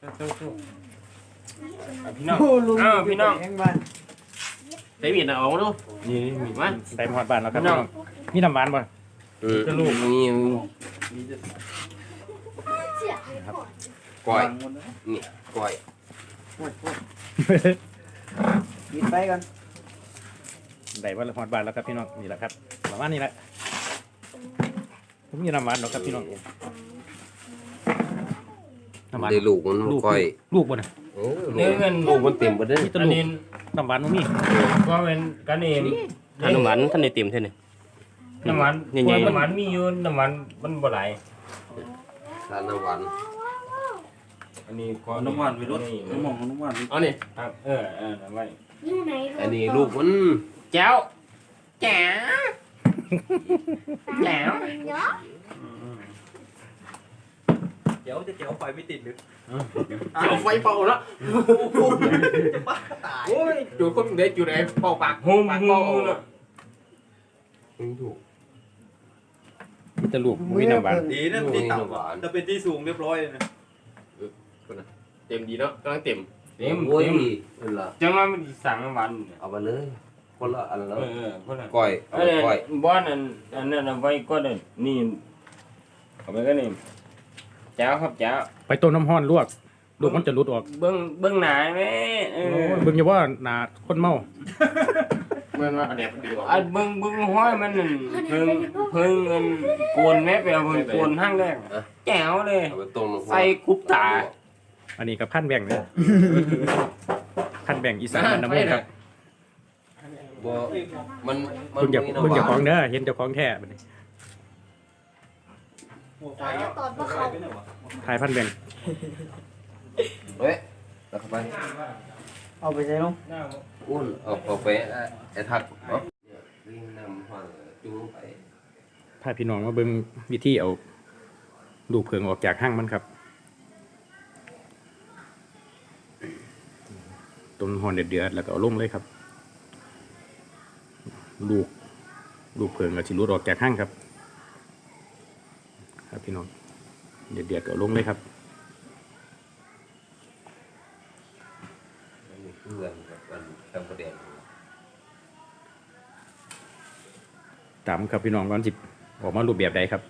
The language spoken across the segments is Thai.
เอาพี่น้อง อ้าวพี่น้อง แห้งบ้านใส่มีดน่ะออกมาดู นี่มีมาใส่หมอดบ้านแล้วครับพี่พี่น้น้อองงมีน้ำหวานบ่อืมจะลูกนี่ก้อย นี่ก้อยปิดไปก่อนได้ว่าหมอดบ้านแล้วครับพี่น้องนี่แหละครับประมาณนี้แหละผมมีน้ำหวานแล้วครับพี่น้อง น้ำหวานได้ลูกมันลูกก้อยลูกบ่น่ะเออลูกลูกมันเต็มหมดเลยมีแตลูกน้ำหวานบ่มีก็เป็นกันเองทานน้ำมันท่านได้เต็มเท่านี้น้ำมันใหญ่ๆ น้ำมันมีอยู่น้ำมันมันบ่ไหลทานน้ำหวานอันนี้ก็น้ำหวานไปรถนี่น้ำหมองน้ำหวานเอานี่ครับเออเออน้ำมันอยู่ไหนอันนี้ลูกมันแจ้วแจ๋วแจ๋วเนาะเดี๋ยวจะเดี๋ยวไฟไม่ติดหรือเอาไฟเป่าแล้วจะบ้าตายโอ้ยจุดคนเด็กอยู่ไหนเป่าปากโฮมปากโฮเป่ามน่ะถูกมีแต่ลูกบ่มีน้ำหวานดีนะที่ต่ำอะจะเป็นที่สูงเรียบร้อยเลยนะเต็มดีเนาะกำลังเต็มเต็มโอ้ยเต็มนั่นล่ะจังว่ามันสิสั่งน้ำมันเนี่ยเอาไปเลยคนละอันเอแล้วอเออคนละก้อยเออก้อยบ้านอันอันนั้นเอาไว้ก็ได้นี่เอาไปก็นี่ เจ้าครับเจ้าไปต้มน้ำห้อนลวกลูกมันจะหลุดออกเบิ้งเบิ้งหนาแม่เอโอ้อยเบิ่งอย่าว่าหนาคนเมาเมื่อว่าอันเนี้ยดีกว่าอันเบิ้งเบิ้งห้อยมันนั่นเพิ่งเพิ่งเงินโกนแม่ไปเอาเพิ่งโกนห้างแรกแจ๋วเลยเอาไปต้มน้ำใส่กุ๊บตา อันนี้กับพันแบ่งเนี่ยพันแบ่งอีสานมันน้ำมันครับบ่มันมันเบิ่งจากมีน้ำเบิ่งจากหขวาอนงเด้อเห็นเจ้าของแท้บัดนี้ หัวไฟตอนว่าเขาไปไหนวะทายพันแบ่งเฮ้ยแล้วเข้าไปเอาไปใส่ลงอ้วนเอาเอาไปไอ้ทักเนาะเนี่ยวิ่งนำฟังจุ้งไปพาพี่น้องมาเบิ่งวิธีเอาลูกเพิงออกจากห้างมันครับต้มน้ำห้อนเดือดๆแล้วก็เอาลงเลยครับ ลูก ลูกเพิงก็สิหลุดออกจากห้างครับ ครับพี่น้องเดือดๆก็เอาลงเลยครับอันนี้เพื่อนกับอันทำประเด็นตามครับพี่น้องวันสิออกมารูปแบบใดครับ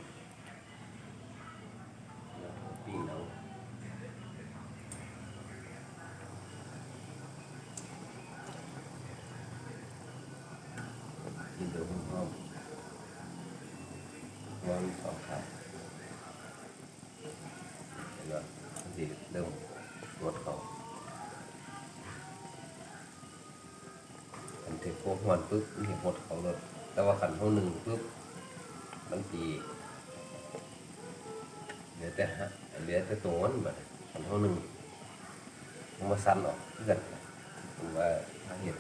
พวกมันปุ๊บมันเห็นหมดเขาเลยแต่ว่าขันเท่าหนึ่งปุ๊บมันตีเหลือแต่ฮะเหลือแต่ตัวมันแบบขันเท่าหนึ่งมันมาสั้นออกเพื่อนผมว่าถ้าเห็น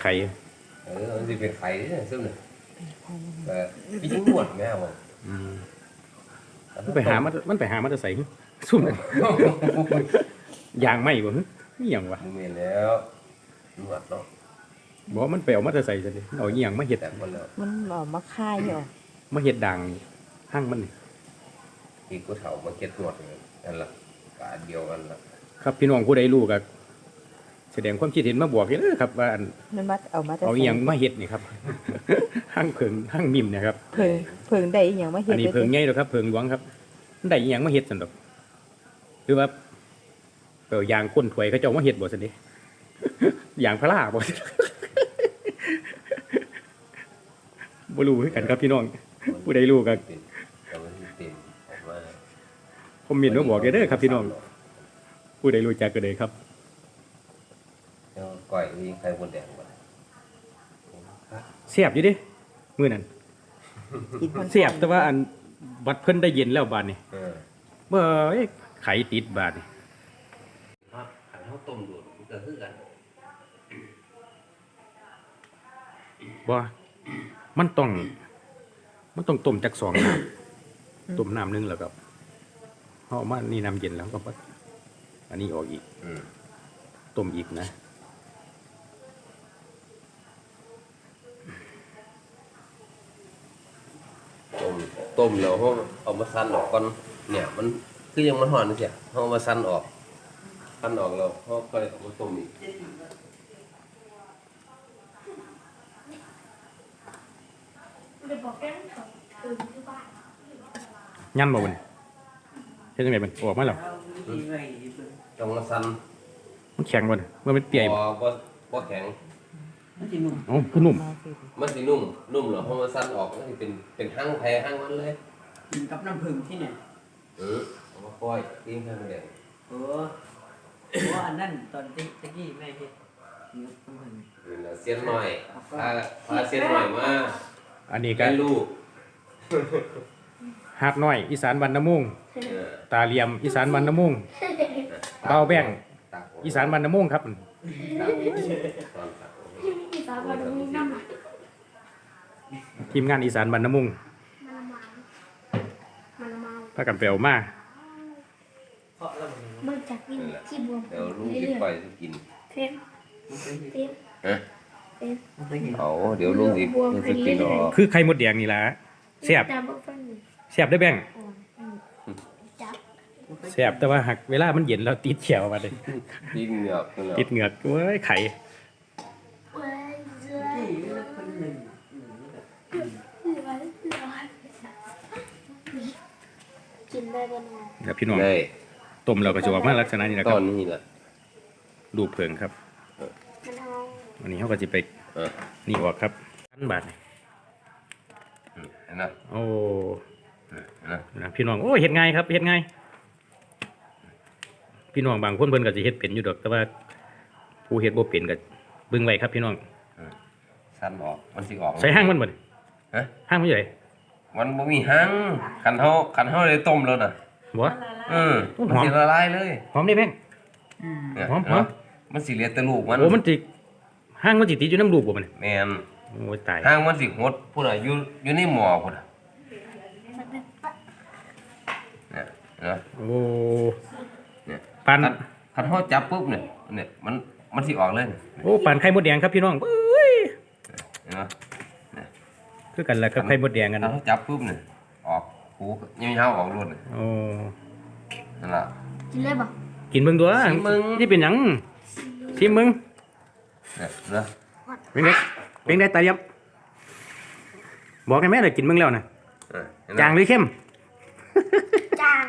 ไข่เออมันจะเป็นไข่เนี่ยซึ่งเนี่ยแต่พี่จิ้งหวดแม่บอกอืมมันไปหามันมันไปหามันจะใส่ซุ่มนั่นยางไหมบ่ฮึ นี่ยังวะมึงเห็นแล้วหนวดเนาะบอกว่ามันไปเอามาจะใส่ซะดิเอาอีหยังมาเฮ็ดแต่คนแล้วมันออกมาค่ายอยู่มาเฮ็ดด่างห้างมันนี่อีกกูเถามาเก็ตหนวดเลยนั่นแหละกาเดียวกันละครับพี่น้องผู้ใดรู้ก็แสดงความคิดเห็นมาบอกเด้อครับว่าอันมันมาเอามาแต่เอาอีหยังมาเฮ็ดนี่ครับ ห้างเพิงห้างมิมเนะครับ เพิงเพิงได้อีหยังมาเฮ็อัดนนี้ไว้เพิงใหญ่แล้วครับเพิงหลวงครับมันได้อีหยังมาเฮ็ดซั่นดอกหรือว่า เปล่ายางก้นถวยเขาเจ้ามาเฮ็ดบ่ซั่นดิยางพาราบ่บ่รู้คือกันครับพี่น้อง ผู้ใดรู้ก็เป็นแต่มันเต็มออกมาคอมเมนต์มาบอกเด้อครับพี่น้อง ผู้ใดรู้จักก็เลยครับแล้วก้อยมีไข่บนแดงบ่เสียบอยู่เดิมื้อนั้นกินมันเสียบแต่ว่าอันบัดเพิ่นได้เย็นแล้วบาดนี้เออเบ่เอ้ยไขติดบาดนี้ครับขัน เขาต้มดูดมันก็คือกันบ่มันต้อง มันต้องต้มจักสองน้ำต้มน้ำหนึงแล้วก็เอามานี่น้ำเย็นแล้วก็บัดอันนี้ออกอีกอืมต้มอีกนะต้มต้มแล้วเขาเอามาซันออกก่อนเนี่ย มันคือยังมันห่อนนี่เสียเขาเอามาซันออก ซันออกแล้วเขาค่อยเอามาต้มอีกเดี๋ยวบอกแกนเขาตื่นที่บ้านยันบ่บัดนี้เฮ็ดจังไดบัดออกมาแล้วต้องมาซันมันแข็งบ่เนี่ยเมื่อมันเปียกบ่บ่บ่แข็งเอ้าคือนุ่มมาสิมันสินุ่ม นุ่มเหรอเพราะมันสั้นออกมันสิเป็น เป็นห้างแพรห้างมันเลย กินกับน้ำผึ้งที่เนี่ยเออเอามาปล่อยกินข้างเดียวเออ เพราะอันนั้นตอนที่ตะกี้แม่เฮ็ดกินกับน้ำผึ้งนี่นะเสียนหน่อยพาพาเสียนหน่อยมาอันนี้ก็ให้ลูกฮักน้อยอีสานบ้านน้ำมุงเออตาเหลี่ยมอีสานบ้านน้ำมุงเบาแบ่งตักอีสานบ้านน้ำมุงครับตักตอนตักที่สาววันนี้น้ำหนักทีมงานอีสานบ้านน้ำมุงมันละมามันละมาพากันไปเอามา เพราะแล้วมัน เบิ่ง จากวิ่งที่บวมเดี๋ยวลูกจะปล่อยจะกินเต็มเต็มฮะเต็มมันจะเห็นเอาเดี๋ยวลูกจะจะกินหรอกคือไข่มดแดงนี่ล่ะแซ่บจับเบิ่งฟันแซ่บได้อแบ่งอ่อนอืมจับแซ่บแต่ว่าหักเวลามันเย็นแล้วติดเขียวมาเลยกินเหงือกนั่นแหละติดเหงือกเว้ยไข่เว้ยเสือที่คนหนึ่งเสือเสือกินได้บนนอนแล้วพี่น้องได้ ต้มเราก็จะออกมาลักษณะนี้แหละคตรัอบนนี้แหละลูกเพิงครับมันเอาวันนี้เขาก็จะไปเออนี่ออกครับพันบาทนี่เห็นนะโอ้เห็นนะนะพี่น้องโอ้เฮ็ดง่ายครับเฮ็ดง่ายพี่น้องบางคนเพิ่นก็สิเฮ็ดเป็นอยู่ดอกแต่ว่าผู้เฮ็ดบ่เป็นก็เบิ่งไว้ครับพี่น้องสั้นออกมันสิออกใส่ห้างมันบ่นี่ฮะห้างมันอยู่ไหนมันบ่มีห้างคันเฮาคันเฮาได้ต้มแล้วน่ะ บ่ เออหอมมันสิละลายเลยหอมได้แม่งเนี่ยหอมเนาะหอม มันสิเหลือแต่ลูกมันโอ้มันสิห้างมันสิติดอยู่น้ำลูกบ่มันแม่นโอ้ยตายห้างมันสิหดพุ่นน่ะอยู่อยู่ในหม้อพุ่นน่ะมันเป็นปะเนี่ยเนาะโอ้เนี่ยปานคันคันเฮาจับปุ๊บเนี่ยเนี่ยมันมันสิออกเลยเนี่ยโอ้ปานไข่มดแดงครับพี่น้องเอ้ยเห็นไหมคือกันล่ะครับไข่มดแดงกันคันเฮาจับปุ๊บเนี่ย ออกหูยาวๆออกรวดเนี่ยโอ้นั่นล่ะ กินเลยบ่ กินเบิ่งตัวชิมเบิ่งนี่เป็นหยังชิมมึงเนี่ยเนาะเป็นไงเป็นไงตาเลียมบอกให้แม่ได้กินมึงแล้วนะเออเห็นไหมจางหรือเข้มจาง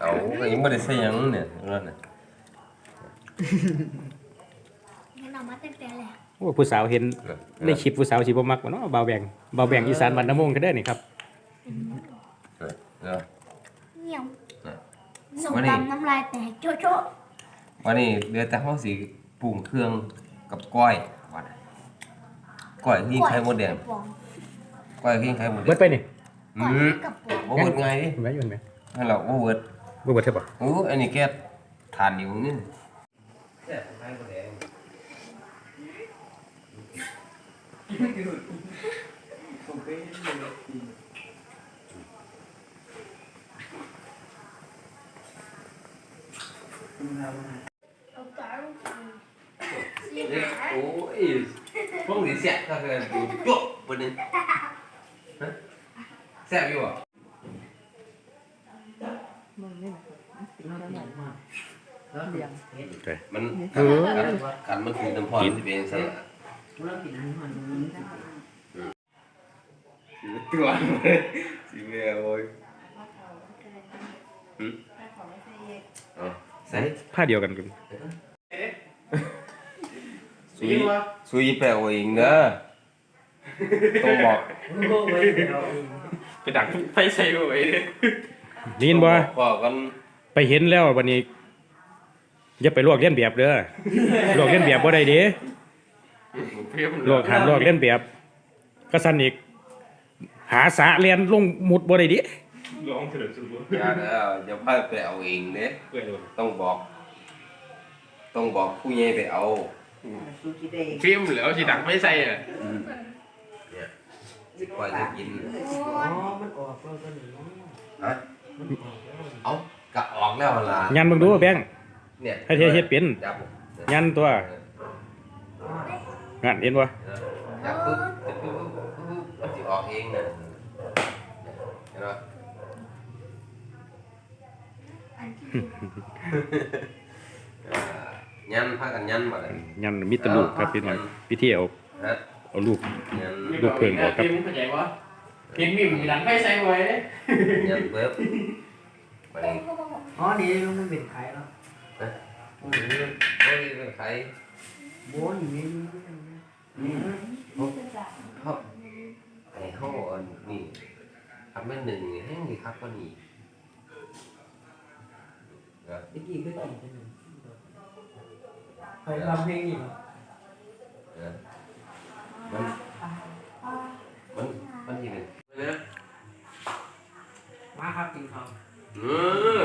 เอาก็ยังบ่ได้ใส่หยังเนี่ยเห็นไหมเนี่ยงั้นเอามาตั้งแต่แรกโอ้ผู้สาวเห็นเออในคลิปผู้สาวสิบ่มักว่าเนาะเบาแบงเบาแบงอีสานบ้านน้ำมงก็ได้นี่ครับ เออเนาะเหนียวเออส่งวันนี้ตำน้ำลายแตกโจ๊ะโจ๊ะวันนี้เหลือแต่เฮาสิปรุงเครื่องกับก้อยวันนี้ก้อยที่ไข่มดแดงปองก้อยที่ไข่มดแดเบิดงไปนี่อืก่อนมกับปองบ่เบิดไงดิเห็นไหมอยู่เห็นไหมนั่นแหละบ่เบิดบ่เบิดใช่ปะโอ้อันนี้แค่ทานอยู่นี่แซ่บไข่มดแดง ผมเคยเห็นเลยกินคุณทำ เอาจานลงไป นี่ โอ้ยพวกนี้แซ่บก็คือดูจุ๊บบ่นี่ฮะแซ่บอยู่อะมึงนี่นะติดแล้วหน่อยแล้วเลี้ยงเห็ดมันเออกันกันมันคือน้ำพรสิเป็นซั่นล่ะแล้วกินอาหารตรงนี้ตัวสิแม่โอ้ยหึเอา ใส่ผ้าเดียวกันกันสุยสุยแปลว่าเองเด้อต้องบอกโอ้โหไว้เดี๋ยวเอาเองไปดักไฟใส่ไว้เลยได้ยินบ่พอกันไปเห็นแล้ววันนี้อย่าไปลวกเลียนแบบเด้อลวกเลียนแบบบ่ได้เด้เพี้ยมลวกห้ามลวกเลียนแบบก็สั่นอีก หาสาเรียนลงหมุดบ่ได้เดิ ร้องเถิดสุดอย่าเด้ออย่าพาไปเอาเองเด้เปื่อยเลยต้องบอก ต้องบอกผู้ใหญ่ไปเอาซูกิเดย์เพี้ยมแล้วสิดักไฟใส่อะเนี่ยสิกว่าจะกินอ๋อมันออกแล้วก็หนีฮะเอากะออกแล้วล่ะยันเบิ่งดูแบงค์เนี่ยให้เฮ็ดเฮ็ดเป็นจับยันตัวงั้นเห็นบ่จับปุ๊บปุ๊บปุ๊บปุ๊บมันสิออกเองนะห็นปะอ่า ยันพากันยันมาเลยยันมิตรลูกครับพี่น้องพิธีเอาฮะเอาลูกลูกเพิ่งออกครับพิมพ์เข้าใจวะพิมพ์มีมีหลังไฟใส่ไว้เลยยันเบิบไปนี่อ๋อนี่มันเป็นไข่แล้วโอ้ยโอ้ยเป็นใครโบ้อยู่นี่เขาไอ้เขาอันนี่ทำเป็นหนึ่งแห้งดีครับก็นี่ นะตะกี้คือกี่จังหนึ่งเคยทำเพลงอีกเหรอนะมันมันมันยังไงนะมาครับกินข้าวเออ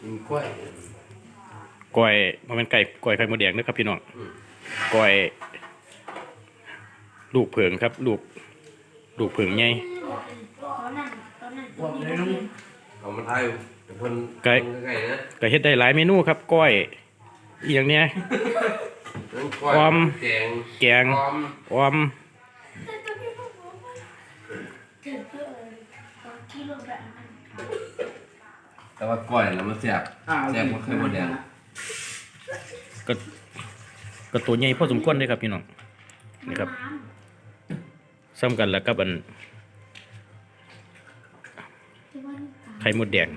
กินกล้วยก้อยมันเป็นไก่ก้อยไข่มดแดงนะครับพี่น้องอืมก้อยลูกเผิงครับ ลูก ลูกเผิงใหญ่ตอนนั้น กเลยน้องเอามาไทยเป็นคนไก่ ไก่นะก็เฮ็ดได้หลายเมนูครับก้อยอีหยังเนี้ยนั่นกล้วยความ แกงแกงความออมถึงเพื่อตอนที่เราแบบนั้นแต่ว่ากล้วยแล้วมันเสียบแซ่บกว่าไข่มดแดงก็ก็ตัวใหญ่พอสมควรเลยครับพี่น้อง นี่ครับ ซ้ำกันแล้วกับอัน ข่มดแดง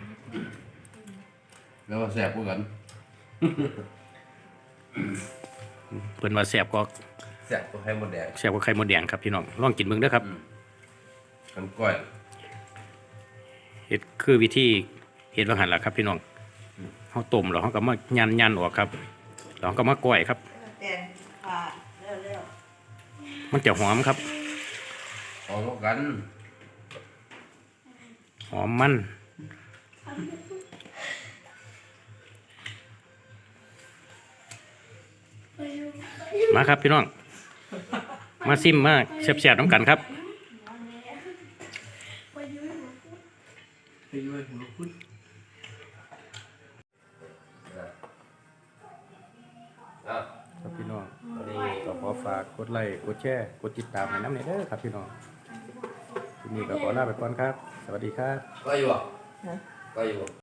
แล้วก็แสบกว่ากันเพิ่นว่าแซ่บก็แสบกว่าไข่มดแดงแซ่บกว่าไข่มดแดงครับพี่น้องลองกินเบิ่งเด้อครับกันกล้วยเฮ็ดคือวิธีเฮ็ดว่าหั่นล่ะครับ พี่น้องเฮาต้มแล้วเฮาก็มายันยันออกครับแล้วเฮาก็มาก้อยครับ แตงค่ะเร็วมันจะหอมครับเอาพวกกัน หอมมัน มาครับพี่น้อง มาซิมมาแซ่บๆน้ำกันครับไปด้วยหัวพุดอะครับพี่น้องวันนี้ก็ขอฝากกดไลค์กดแชร์กดติดตามให้น้ำเนเด้อครับพี่น้องทีนี้ก็ขอลาไปก่อนครับ สวัสดีครับก็อยู่อะ ก็อยู่